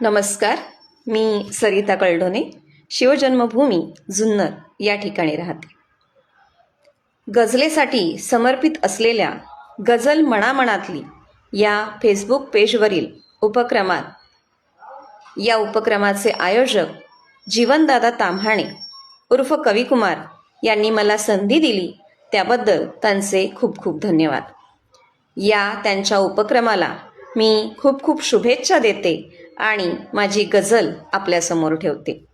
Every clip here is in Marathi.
नमस्कार मी सरिता कळढोने शिवजन्मभूमी जुन्नर या ठिकाणी राहते. गझलेसाठी समर्पित असलेल्या गझल मणामणातली या फेसबुक पेजवरील उपक्रमात या उपक्रमाचे आयोजक जीवनदादा ताम्हाणे उर्फ कविकुमार यांनी मला संधी दिली त्याबद्दल त्यांचे खूप खूप धन्यवाद. या त्यांच्या उपक्रमाला मी खूप खूप शुभेच्छा देते आणि माझी गझल आपल्यासमोर ठेवते.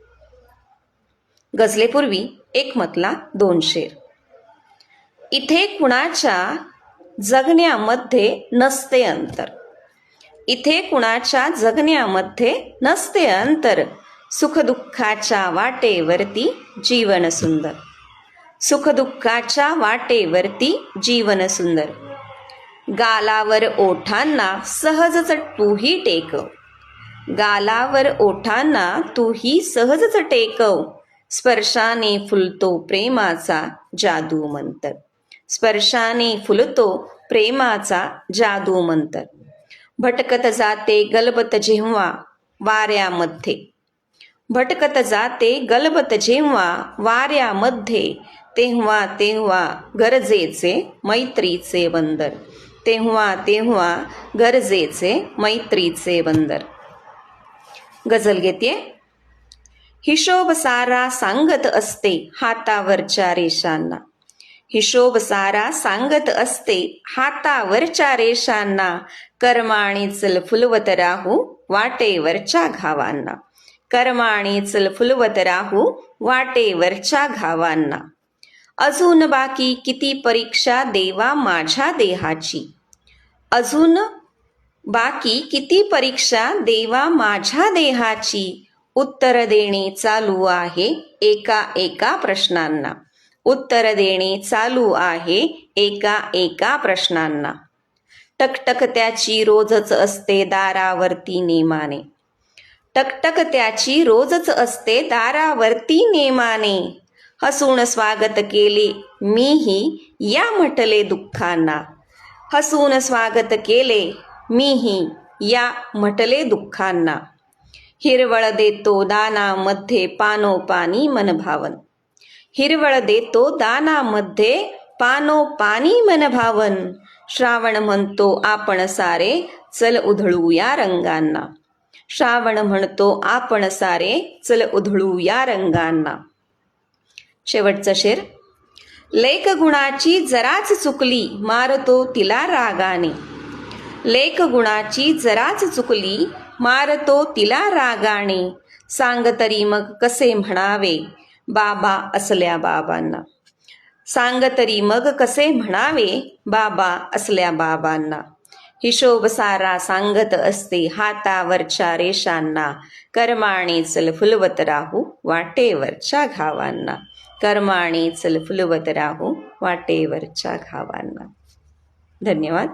गझलेपूर्वी एक मतला दोन शेर. इथे कुणाच्या जगण्यामध्ये नसते अंतर. इथे कुणाच्या जगण्यामध्ये नसते अंतर. सुखदुःखाच्या वाटेवरती जीवन सुंदर. सुखदुःखाच्या वाटेवरती जीवन सुंदर. गालावर ओठांना सहजच तूही टेकव. गालावर ओठांना तूही सहजच टेकव. स्पर्शाने फुलतो प्रेमाचा जादू मंतर स्पर्शाने फुलतो प्रेमाचा जादू मंतर भटकत जाते गलबत जेव्हा वाऱ्यामध्ये. भटकत जाते गलबत जेव्हा वाऱ्यामध्ये. तेव्हा तेव्हा गरजेचे मैत्रीचे बंदर. तेव्हा तेव्हा गरजेचे मैत्रीचे बंदर. गझल घेते हिशोब सारा सांगत असते हातावरच्या रेषांना. हिशोब सारा सांगत असते हातावरच्या रेषांना. कर्माणी चल फुलवत राहू वाटेवरच्या घावांना. कर्माणी चल फुलवत राहू वाटेवरच्या घावांना. अजून बाकी किती परीक्षा देवा माझ्या देहाची. अजून बाकी किती परीक्षा देवा माझ्या देहाची? उत्तर देणे चालू आहे एका एका प्रश्नांना. उत्तर देणे चालू आहे एका एका प्रश्नांना. टकटक त्याची रोजच असते दारावरती नेमाने. टकटक त्याची रोजच असते दारावरती नेमाने. हसून स्वागत केले मीही या म्हटले दुःखांना. हसून स्वागत केले मीही या म्हटले दुःखांना. हिरवळ देतो दानामध्ये पानोपानी मनभावन. हिरवळ देतो दानामध्ये पानोपानी मनभावन. श्रावण म्हणतो आपण सारे चल उधळू या रंगांना. श्रावण म्हणतो आपण सारे चल उधळू या रंगांना. शेवटचं शेर. लेख गुणाची जराच चुकली मारतो तिला रागाने. लेख गुणाची जराच चुकली मारतो तिला रागाने. सांग तरी मग कसे म्हणावे? बाबा असल्या बाबांना. सांग तरी मग कसे म्हणावे? बाबा असल्या बाबांना. हिशोब सारा सांगत असते हातावरच्या रेषांना. कर्माणी चल फुलवत राहू वाटेवरच्या घावांना. कर्माणी चल फुलवत राहू वाटेवरच्या घावांना. धन्यवाद.